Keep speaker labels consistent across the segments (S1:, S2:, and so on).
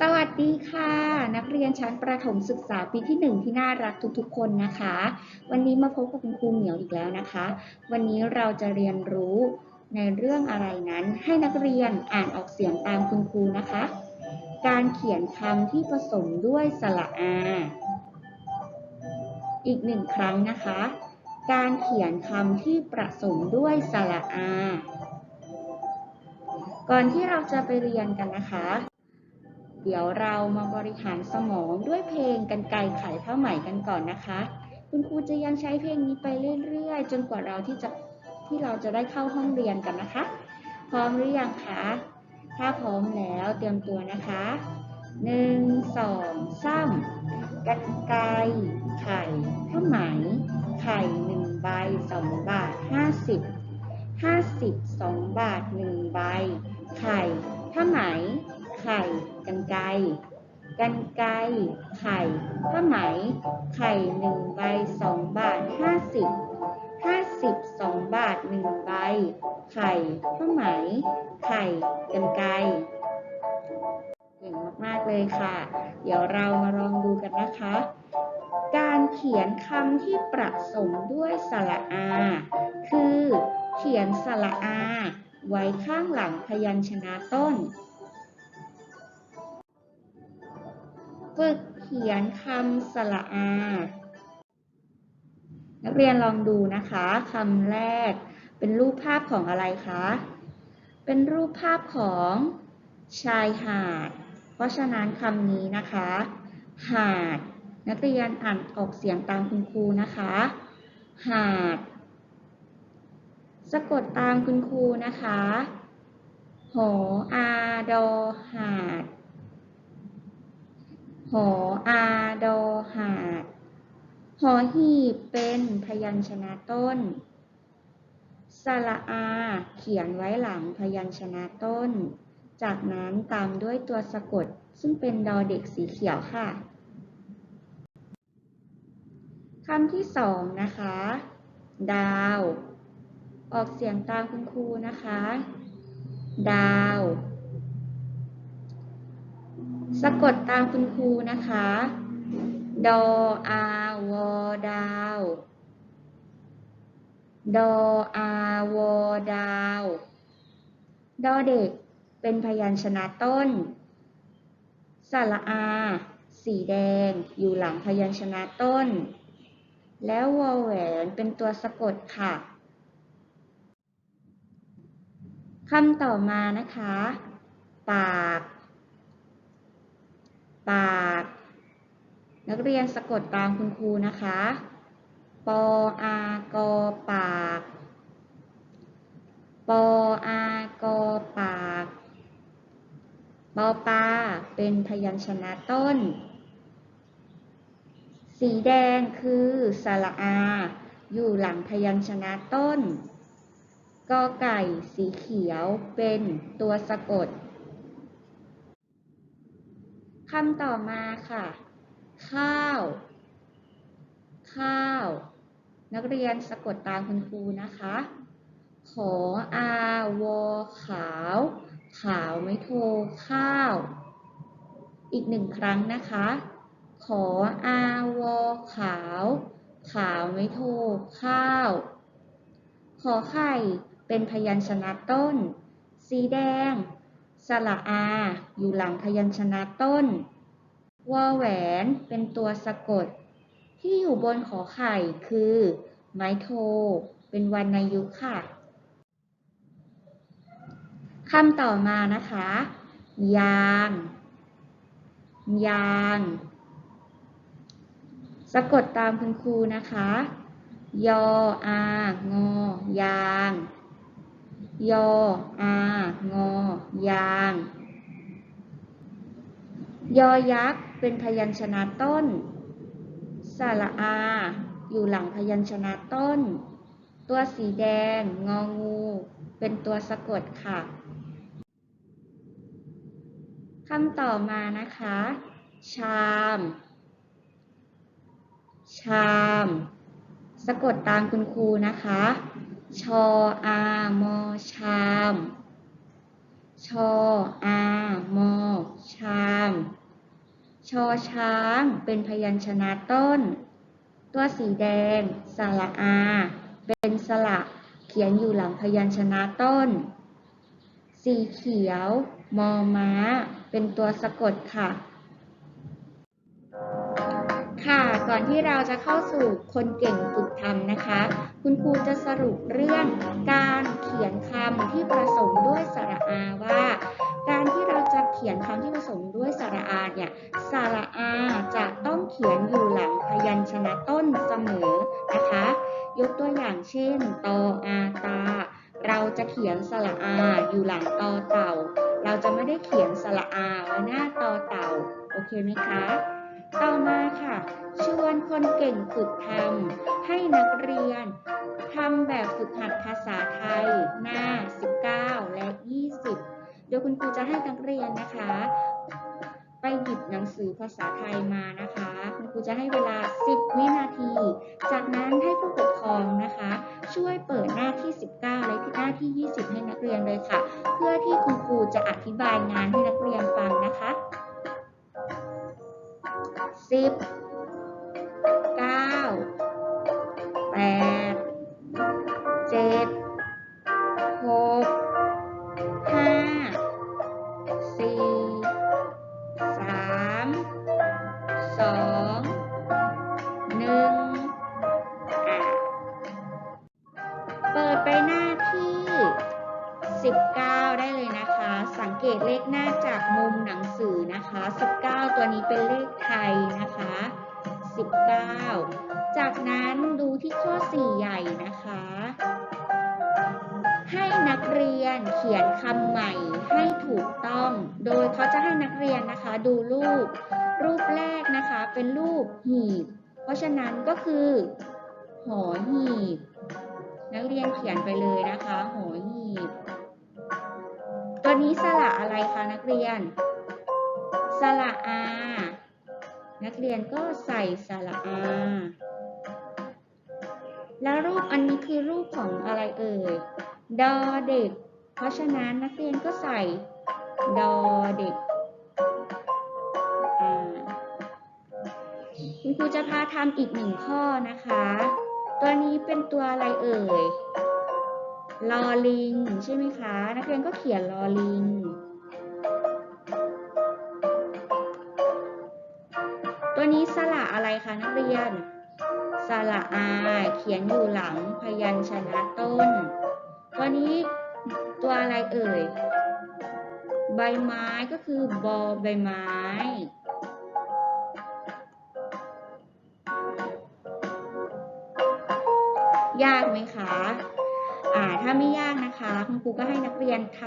S1: สวัสดีค่ะ นักเรียนชั้นประถมศึกษาปีที่หนึ่งที่น่ารักทุกๆ คนนะคะ วันนี้มาพบกับคุณครูเหมียวอีกแล้วนะคะ วันนี้เราจะเรียนรู้ในเรื่องอะไรนั้น ให้นักเรียนอ่านออกเสียงตามคุณครูนะคะ การเขียนคำที่ผสมด้วยสระอา อีกหนึ่งครั้งนะคะ การเขียนคำที่ประสมด้วยสระอา ก่อนที่เราจะไปเรียนกันนะคะ เดี๋ยวเรามาบริหารสมองด้วยเพลงกันไกลไขผ้าไหมกันก่อนนะคะ คุณครูจะยังใช้เพลงนี้ไปเรื่อยๆ จนกว่าเราที่จะที่เราจะได้เข้าห้องเรียนกันนะคะ พร้อมหรือยังคะ ถ้าพร้อมแล้วเตรียมตัวนะคะหนึ่งสองสามกันไกลไข่ผ้าไหม ไข่หนึ่งใบสองบาทห้าสิบห้าสิบสองบาทหนึ่งใบ กันไกรกันไกไข่ผ้าไหม ไข่หนึ่งใบสองบาทห้าสิบห้าสิบสองบาทหนึ่งใบ ไข่ผ้าไหม ไข่กันไกเก่งมากๆเลยค่ะ เดี๋ยวเรามาลองดูกันนะคะ การเขียนคำที่ประสมด้วยสระอา คือ เขียนสระอา ไว้ข้างหลังพยัญชนะต้น ฝึกเขียนคำสระอา นักเรียนลองดูนะคะคำแรก เป็นรูปภาพของอะไรคะ เป็นรูปภาพของชายหาด เพราะฉะนั้นคำนี้นะคะ หาด นักเรียนอ่านออกเสียงตามคุณครูนะคะ หาด สะกดตามคุณครูนะคะ หออาดอหาด หออาดอหาด หอหีบเป็นพยัญชนะต้น สระอา เขียนไว้หลังพยัญชนะต้น จากนั้นตามด้วยตัวสะกด ซึ่งเป็นดอเด็กสีเขียวค่ะคำที่สองนะคะ ดาว ออกเสียงตามคุณครูนะคะ ดาว สะกดตามคุณครูนะคะ ดออาวอดาว ดออาวอดาว ดอเด็กเป็นพยัญชนะต้น สระอา สีแดงอยู่หลังพยัญชนะต้น แล้ววอแหวนเป็นตัวสะกดค่ะคำต่อมานะคะ ปาก ปาก นักเรียนสะกดตามคุณครูนะคะ ปออากอปาก ปออากอปากปอปาเป็นพยัญชนะต้น สีแดงคือสระอา อยู่หลังพยัญชนะต้นกอไก่สีเขียวเป็นตัวสะกดำต่อมาค่ะ ข้าว ข้าว นักเรียนสะกดตามคุณครูนะคะ ขออาวอขาว ขาวไม่โทข้าว อีกหนึ่งครั้งนะคะ ขออาวอขาว ขาวไม่โทข้าว ขอไข่เป็นพยัญชนะต้น สีแดง สระอา อยู่หลังพยัญชนะต้น วอแหวนเป็นตัวสะกด ที่อยู่บนขอไข่คือ ไม้โท เป็นวรรณยุกต์ค่ะคำต่อมานะคะ ยาง ยาง สะกดตามคุณครูนะคะ ยออางอยาง ยออางอยาง ยอยักษ์เป็นพยัญชนะต้น สระอา อยู่หลังพยัญชนะต้น ตัวสีแดง งองู เป็นตัวสะกดค่ะคำต่อมานะคะ ชาม ชาม สะกดตามคุณครูนะคะ ชออามอชาม ชออามอชาม ชอช้างเป็นพยัญชนะต้น ตัวสีแดง สระอา เป็นสระเขียนอยู่หลังพยัญชนะต้น สีเขียว มอม้า เป็นตัวสะกดค่ะ ค่ะ ก่อนที่เราจะเข้าสู่คนเก่งฝึกทำนะคะ คุณครูจะสรุปเรื่องการเขียนคำที่ผสมด้วยสระอาว่า การที่เราจะเขียนคำที่ผสมด้วยสระอาเนี่ย สระอาจะต้องเขียนอยู่หลังพยัญชนะต้นเสมอนะคะ ยกตัวอย่างเช่น ตออาตา เราจะเขียนสระอาอยู่หลังตอเต่า เราจะไม่ได้เขียนสระอาไว้หน้าตอเต่า โอเคไหมคะ ต่อมาค่ะ ชวนคนเก่งฝึกทำให้นักเรียนทำแบบฝึกหัดภาษาไทย หน้า 19 และ 20 โดยคุณครูจะให้นักเรียนนะคะ ไปหยิบหนังสือภาษาไทยมานะคะ คุณครูจะให้เวลา 10 วินาที จากนั้นให้ผู้ปกครองนะคะ ช่วยเปิดหน้าที่ 19 และหน้าที่ 20 ให้นักเรียนเลยค่ะ เพื่อที่คุณครูจะอธิบายงานให้นักเรียนฟังนะคะ สิบเก้าแปด นั้นดูที่ข้อ 4 ใหญ่นะคะ ให้นักเรียนเขียนคำใหม่ให้ถูกต้อง โดยเขาจะให้นักเรียนนะคะดูรูป รูปแรกนะคะเป็นรูปหีบ เพราะฉะนั้นก็คือหอหีบ นักเรียนเขียนไปเลยนะคะหอหีบ ตัวนี้สระอะไรคะนักเรียน สระอานักเรียนก็ใส่สระอา แล้วรูปอันนี้คือรูปของอะไรเอ่ย ดอเด็ก เพราะฉะนั้นนักเรียนก็ใส่ ดอเด็กคุณครูจะพาทำอีกหนึ่งข้อนะคะ ตัวนี้เป็นตัวอะไรเอ่ย ลอลิง ใช่ไหมคะ นักเรียนก็เขียนลอลิงตัวนี้สระอะไรคะนักเรียน สระอาเขียนอยู่หลังพยัญชนะต้นตัวนี้ตัวอะไรเอ่ย ใบไม้ก็คือบอใบไม้ ยากไหมคะ อ่า ถ้าไม่ยากนะคะ คุณครูก็ให้นักเรียนท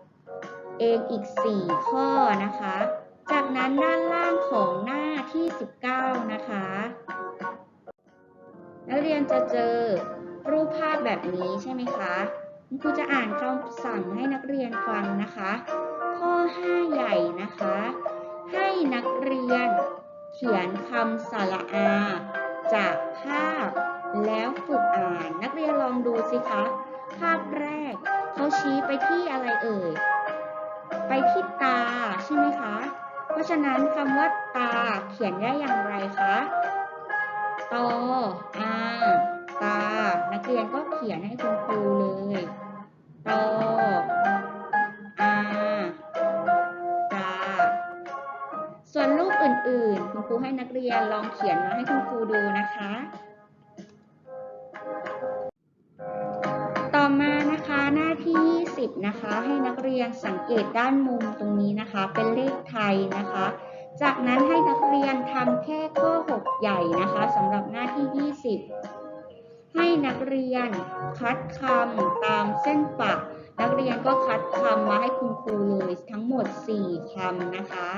S1: ำเองอีก 4 ข้อนะคะ จากนั้นด้านล่างของหน้าที่ 19 นะคะ นักเรียนจะเจอรูปภาพแบบนี้ใช่ไหมคะครูจะอ่านคำสั่งให้นักเรียนฟังนะคะ ข้อ 5 ใหญ่นะคะ ให้นักเรียนเขียนคำสระอา จากภาพแล้วฝึกอ่าน นักเรียนลองดูสิคะ ภาพแรกเขาชี้ไปที่อะไรเอ่ย ไปที่ตาใช่ไหมคะ เพราะฉะนั้นคำว่าตาเขียนได้อย่างไรคะตออาตา นักเรียนก็เขียนให้คุณครูเลยตออาตา ส่วนรูปอื่นๆ คุณครูให้นักเรียนลองเขียนมาให้คุณครูดูนะคะ ต่อมานะคะหน้าที่ 20นะคะ ให้นักเรียนสังเกตด้านมุมตรงนี้นะคะ เป็นเลขไทยนะคะ จากนั้นให้นักเรียนทำแค่ข้อ 6 ใหญ่นะคะสำหรับหน้าที่ 20 ให้นักเรียนคัดคำตามเส้นปักนักเรียนก็คัดคำมาให้คุณครูเลยทั้งหมด 4คำนะคะ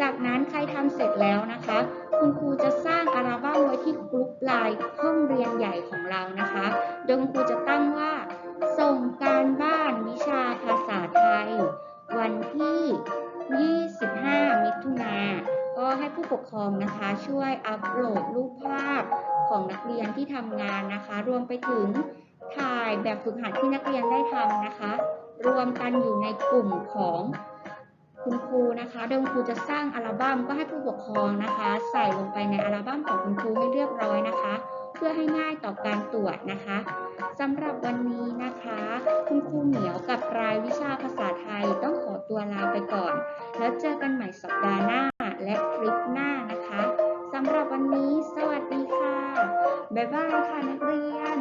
S1: จากนั้นใครทำเสร็จแล้วนะคะ คุณครูจะสร้างอัลบั้มไว้ที่กรุ๊ปไลน์ห้องเรียนใหญ่ของเรานะคะ โดยคุณครูจะตั้งว่า ส่งการบ้านวิชาภาษาไทย วันที่ 25 มิถุนาก็ให้ผู้ปกครองนะคะช่วยอัปโหลดรูปภาพของนักเรียนที่ทำงานนะคะ รวมไปถึงถ่ายแบบฝึกหัดที่นักเรียนได้ทำนะคะ รวมกันอยู่ในกลุ่มของคุณครูนะคะโดยคุณครูจะสร้างอัลบั้มก็ให้ผู้ปกครองนะคะ ใส่ลงไปในอัลบั้มของคุณครูให้เรียบร้อยนะคะ เพื่อให้ง่ายต่อการตรวจนะคะ สำหรับวันนี้นะคะ คุณครูเหมียวกับรายวิชาภาษาไทยต้องขอตัวลาไปก่อน แล้วเจอกันใหม่สัปดาห์หน้าและคลิปหน้านะคะสำหรับวันนี้ สวัสดีค่ะ บ๊ายบายค่ะนักเรียน